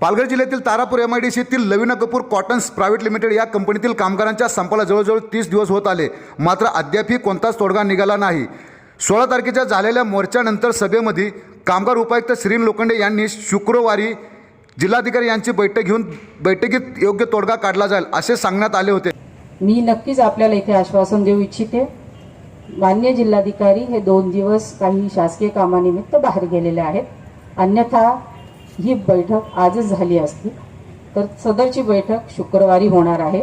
पालघर जिल्ह्यातील Tarapur M I D सीतील Lavina Kapoor cottons private limited या कंपनीतील कामगारांच्या संपाला जवळजवळ तीस दिवस होत आले. मात्र अद्यापही कोणताच तोडगा निघाला नाही. सोळा तारखेच्या झालेल्या मोर्चानंतर सभेमध्ये कामगार उपायुक्त श्रीन लोखंडे यांनी शुक्रवारी जिल्हाधिकारी यांची बैठक घेऊन बैठकीत योग्य तोडगा काढला जाईल असे सांगण्यात आले होते. मी नक्कीच आपल्याला इथे आश्वासन देऊ इच्छिते. मान्य जिल्हाधिकारी हे दोन दिवस काही शासकीय कामानिमित्त बाहेर गेलेले आहेत. अन्यथा ही बैठक आजच झाली असती. तर सदरची बैठक शुक्रवारी होणार आहे.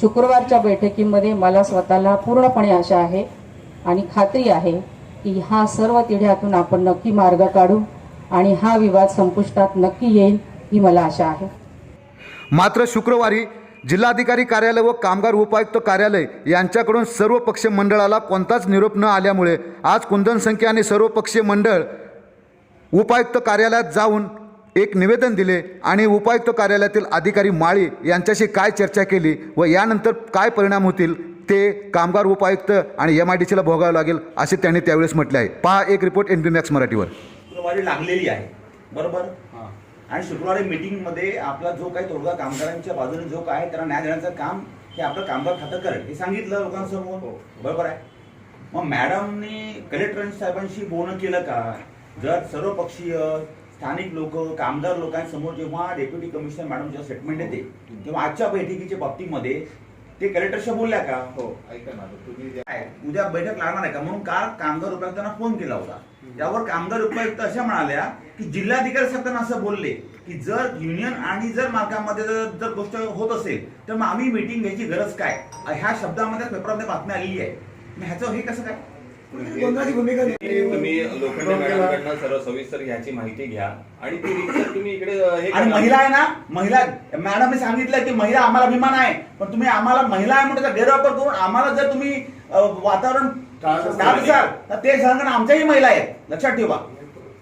शुक्रवारच्या बैठकीमध्ये मला स्वतःला पूर्णपणे आशा आहे आणि खात्री आहे की हा सर्व तिढ्यातून आपण नक्की मार्ग काढू आणि हा विवाद संपुष्टात नक्की येईल ही मला आशा आहे. मात्र शुक्रवारी जिल्हाधिकारी कार्यालय व कामगार उपायुक्त कार्यालय यांच्याकडून सर्व पक्षीय मंडळाला कोणताच निरोप न आल्यामुळे आज कुंदन संख्या आणि सर्व पक्षीय मंडळ उपायुक्त कार्यालयात जाऊन एक निवेदन दिले आणि उपायुक्त कार्यालयातील अधिकारी माळी यांच्याशी काय चर्चा केली व यानंतर काय परिणाम होतील ते कामगार उपायुक्त आणि एम आय डी सीला भोगावं लागेल असे त्यांनी त्यावेळेस म्हटले आहे. पहा एक रिपोर्ट एन बी मॅक्स मराठीवर. शुक्रवारी लागलेली आहे. बरोबर? आणि शुक्रवारी मीटिंगमध्ये आपला जो काही तोडगा कामगारांच्या बाजूने जो काय त्यांना न्याय देण्याचं काम हे आपलं कामगार खातं करेल हे सांगितलं लोकांसमोर. बरोबर आहे? मग मॅडमने कलेक्टर साहेबांशी बोलणं केलं का? जर सर्वपक्षीय स्थानिक लोक कामगार लोकांसमोर जेव्हा डेप्युटी कमिशनर मॅडम जेव्हा स्टेटमेंट येते तेव्हा आजच्या बैठकीच्या बाबतीमध्ये ते कलेक्टरशी बोलल्या का? हो ऐका ना तुम्ही उद्या बैठक लागणार आहे का? म्हणून काल कामगार उपायुक्तांना फोन केला होता. त्यावर कामगार उपायुक्त अशा म्हणाल्या की जिल्हाधिकारी साहेबांना असं बोलले की जर युनियन आणि जर मार्गामध्ये जर जर गोष्ट होत असेल तर मग आम्ही मीटिंग घ्यायची गरज काय? ह्या शब्दामध्ये पेपरमध्ये बातमी आलेली आहे. मग ह्याचं हे कसं काय? तुम्ही लोखंडे मॅडमकडनं सर्व सविस्तर ह्याची माहिती घ्या. आणि ती रितसर तुम्ही इकडे हे आणि करा. महिला आहे ना? महिला मॅडमने सांगितलं की महिला आम्हाला अभिमान आहे. पण तुम्ही आम्हाला महिला आहे म्हणून त्याचा गैरवापर करून आम्हाला जर तुम्ही अ, वातावरण टाळत असाल तर ते सांगणं आमच्याही महिला आहेत लक्षात ठेवा.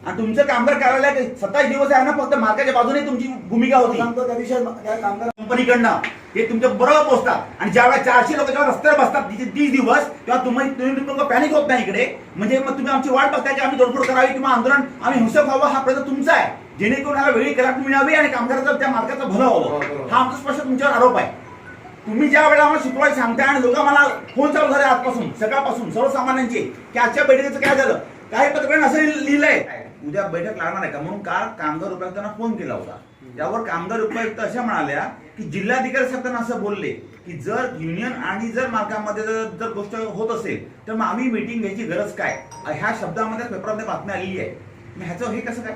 आणि तुमचं कामगार कार्यालय सत्तावीस दिवस आहे ना फक्त मार्गाच्या बाजूने तुमची भूमिका होती. कंपनीकडनं हे तुमच्या बरोबर पोहोचतात. आणि ज्यावेळेला चारशे लोक जेव्हा रस्त्यावर बसतात तिथे तीस दिवस तेव्हा तुम्ही तुम्ही लोक पॅनिक होत नाही इकडे. म्हणजे मग तुम्ही आमची वाट बघताय की आम्ही तोडफोड करावी किंवा आंदोलन आम्ही हिंसक व्हावं हा प्रयत्न तुमचा आहे. जेणेकरून याला वेळी करा मिळावी आणि कामगाराचं त्या मार्गाचं भलं व्हावं. हा आमचा स्पष्ट तुमच्यावर आरोप आहे. तुम्ही ज्या वेळेला आम्हाला शुक्रवारी सांगताय आणि लोक मला फोन चालू झाले आजपासून सकाळपासून सर्वसामान्यांचे की आजच्या बैठकीचं काय झालं? काय पत्रकारांनी असं लिहिलंय. उद्या बैठक लागणार आहे का? म्हणून काल कामगार उपायुक्तांना फोन केला होता. त्यावर कामगार उपायुक्त अशा म्हणाल्या की जिल्हाधिकारी साहेबांना असं बोलले की जर युनियन आणि जर मार्गामध्ये जर जर गोष्ट होत असेल तर मग आम्ही मीटिंग घ्यायची गरज काय? ह्या शब्दामध्ये पेपरामध्ये बातमी आलेली आहे. मग ह्याचं हे कसं काय?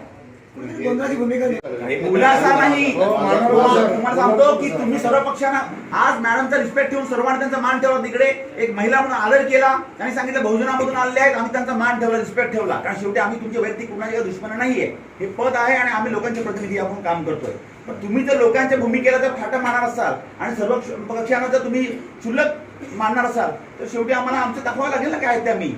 खुलासा नाही हो, तुम्हाला सांगतो की तुम्ही सर्व पक्षांना आज मॅडमचा रिस्पेक्ट ठेवून सर्वांनी त्यांचा मान ठेवला तिकडे एक महिला म्हणून आदर केला. त्यांनी सांगितलं बहुजनामधून आलेले आहेत आम्ही त्यांचा मान ठेवला रिस्पेक्ट ठेवला. कारण शेवटी आम्ही तुमचे वैयक्तिक कुणाचे दुश्मन नाहीये. हे पद आहे आणि आम्ही लोकांचे प्रतिनिधी आपण काम करतोय. पण तुम्ही जर लोकांच्या भूमिकेला जर फाटा मारणार असाल आणि सर्व पक्षांना जर तुम्ही क्षुल्लक मानणार असाल तर शेवटी आम्हाला आमचं दाखवावं लागेल ना काय आहेत ते आम्ही.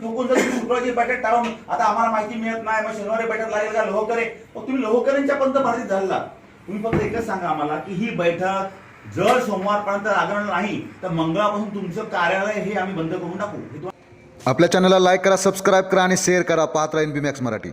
चुकून जर शुक्रवारची बैठक टाळून आता आम्हाला माहिती मिळत नाही मग शनिवारी बैठक लागेल का लोहकरे? मग तुम्ही लोहकरेंच्या पर्यंत भारतीत झाला. तुम्ही फक्त एकच सांगा आम्हाला की ही बैठक जर सोमवारपर्यंत लागणार नाही तर मंगळापासून तुमचं कार्यालय हे आम्ही बंद करून टाकू. आपल्या चॅनलला लाईक करा सबस्क्राईब करा आणि शेअर करा पाहत राहीन बी मॅक्स मराठी.